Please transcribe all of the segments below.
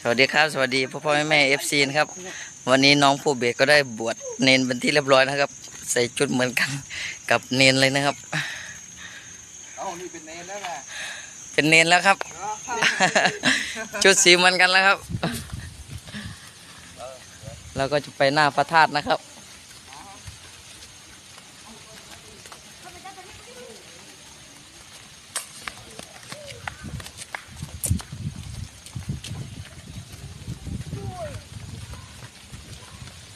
สวัสดีครับ สวัสดีพ่อพ่อแม่แม่เอฟซีนะครับ วันนี้น้องผู้เบสก็ได้บวชเนนเป็นที่เรียบร้อยนะครับ ใส่ชุดเหมือนกันกับเนนเลยนะครับเอ้านี่เป็นเนรแล้วไงเป็นเนนแล้วครับ ชุดสีเหมือนกันแล้วครับ เราก็จะไปหน้าพระธาตุนะครับ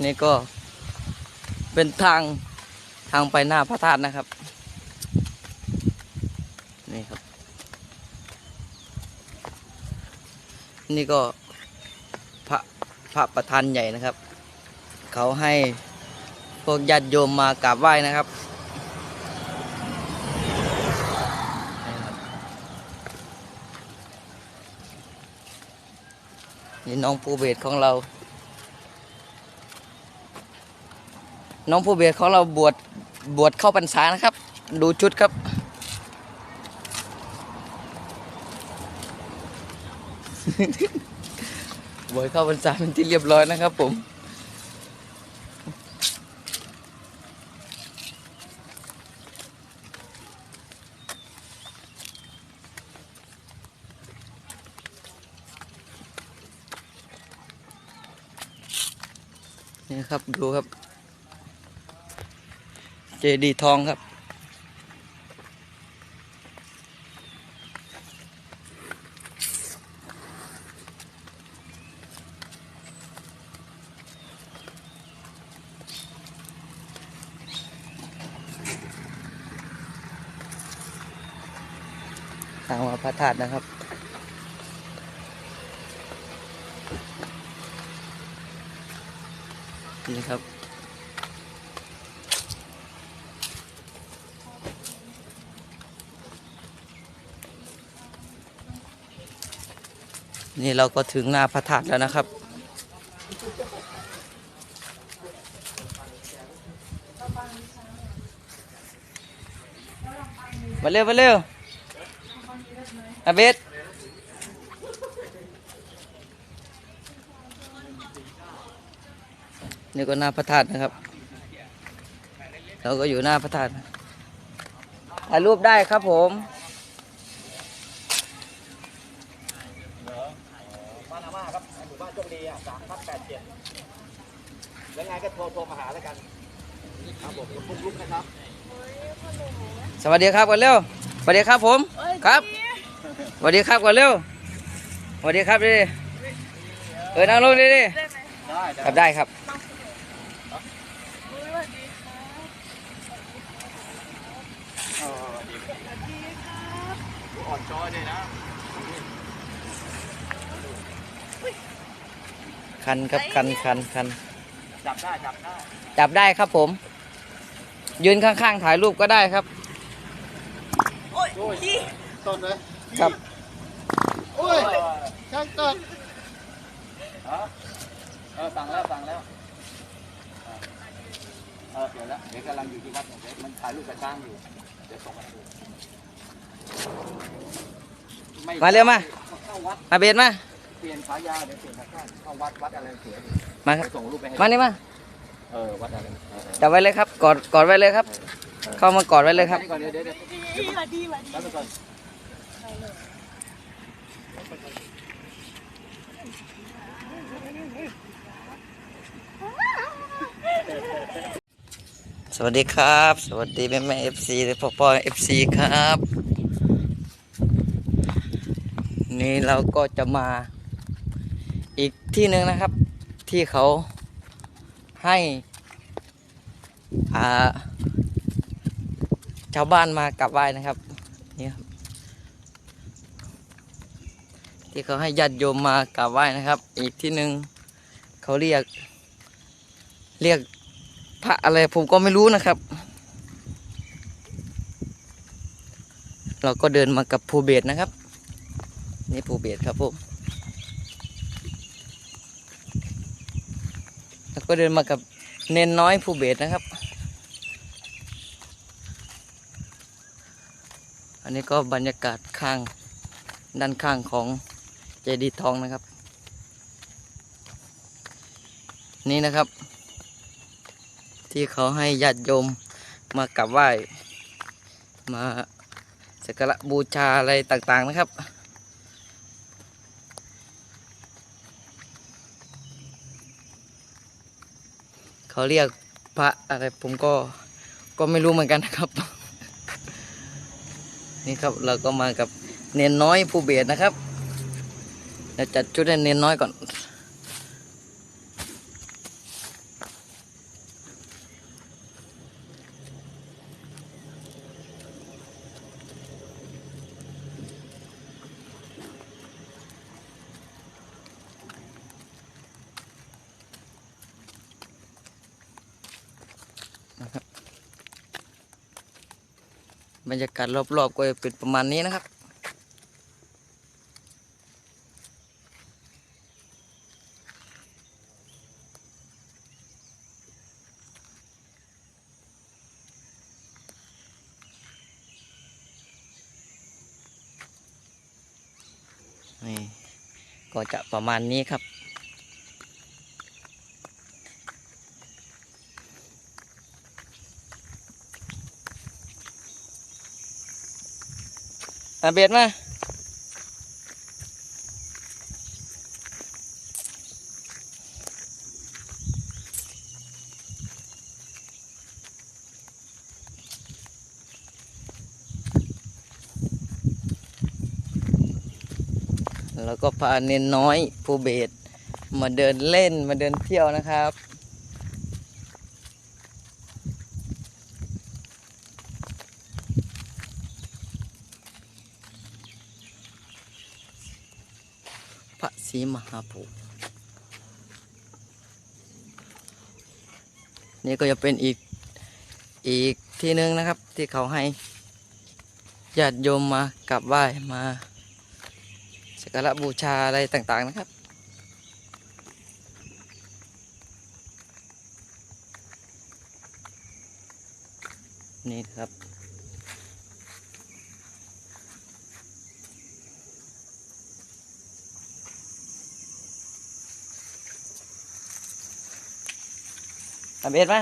นี่ก็เป็นทางทางไปหน้าพระธาตุนะครับ นี่ครับ นี่ก็พระพระประธานใหญ่นะครับ เขาให้พวกญาติโยมมากราบไหว้นะครับนี่น้องภูเบศของเรา น้องภูเบศของเราบวชบวชเข้าพรรษานะครับ ดูชุดครับ บวชเข้าพรรษาเป็นที่เรียบร้อยนะครับผมนี่ครับดูครับเจดีทองครับ ทางมาพระธาตุนะครับนี่ครับ นี่เราก็ถึงหน้าพระธาตุแล้วนะครับ มาเร็วมาเร็วอาเบสนี่ก็หน้าพระธาตุนะครับ เราก็อยู่หน้าพระธาตุถ่ายรูปได้ครับผม บ้านอาม่าครับหมู่บ้านโชคดีอะสามทับ แปดเจ็ดแล้วไงก็โทรโทรมาหาแล้วกันครับผมผมปุ๊กลุกนะครับสวัสดีครับก่อนเร็วสวัสดีครับผมครับสวัสดีครับก่อนเร็วสวัสดีครับดิเออนั่งลงดิดิได้ครับได้ครับเออดีอ่อนช้อยเลยนะ คันครับคันคันคันจับได้จับได้ จับได้ครับผม ยืนข้างๆถ่ายรูปก็ได้ครับ โอ้ยต้นเลยครับ โอ้ยช่างต้นฮะเออสั่งแล้วสั่งแล้วเออเดี๋ยวแล้วเดี๋ยวกำลังอยู่ที่วัดเดี๋ยวมันถ่ายรูปกระช้างอยู่ เดี๋ยวส่งมาดูไมาเร็วมาเข้าวัดมาเบสมาเปลี่ยนฉายาเดี๋ยวเปลี่ยนฉายาเข้าวัดวัดอะไรเสียมาครับ ส่งรูปไปให้มานี่มาเออวัดอะไรเออเออจับไว้เลยครับ กอดกอดไว้เลยครับ เข้ามากอดไว้เลยครับนี่ก่อนเดี๋ยวเดี๋ยวเดี๋ยวดีว่ะดีว่ะดีแป๊บนึงก่อนสวัสดีครับ สวัสดีแม่แม่เอฟซีและพ่อพ่อเอฟซีครับ นี่เราก็จะมาอีก ที่หนึ่งนะครับ ที่เขาให้าชาวบ้านมากราบไหว้นะครับนี่ครับที่เขาให้ญาติโยมมากราบไหว้นะครับ อีกที่หนึ่งเขาเรียก เรียกพระอะไรผมก็ไม่รู้นะครับ เราก็เดินมากับภูเบศนะครับ นี่ภูเบศครับผม ก็เดินมากับเนนน้อยผู้เบสนะครับ อันนี้ก็บรรยากาศข้างด้านข้างของเจดีทองนะครับ นี่นะครับ ที่เขาให้ญาติโยมมากราบไหว้มาสักการะบูชาอะไรต่างๆนะครับ เขาเรียกพระอะไรผมก็ก็ไม่รู้เหมือนกันนะครับ นี่ครับเราก็มากับเนนน้อยผู้เบียดนะครับเราจัดชุดให้เนนน้อยก่อน บรรยากาศรอบๆก็จะเป็นประมาณนี้นะครับนี่ก็จะประมาณนี้ครับ อะเบียดมาแล้วก็พาเนนน้อยผู้เบสมาเดินเล่นมาเดินเที่ยวนะครับ ระศรีมหาโพธิ์นี่ก็จะเป็นอีกอีกที่หนึ่งนะครับ ที่เขาให้ญาติโยมมากราบไหว้มาสักการะบูชาอะไรต่างๆนะครับ นี่ครับ ทำเอ็ดม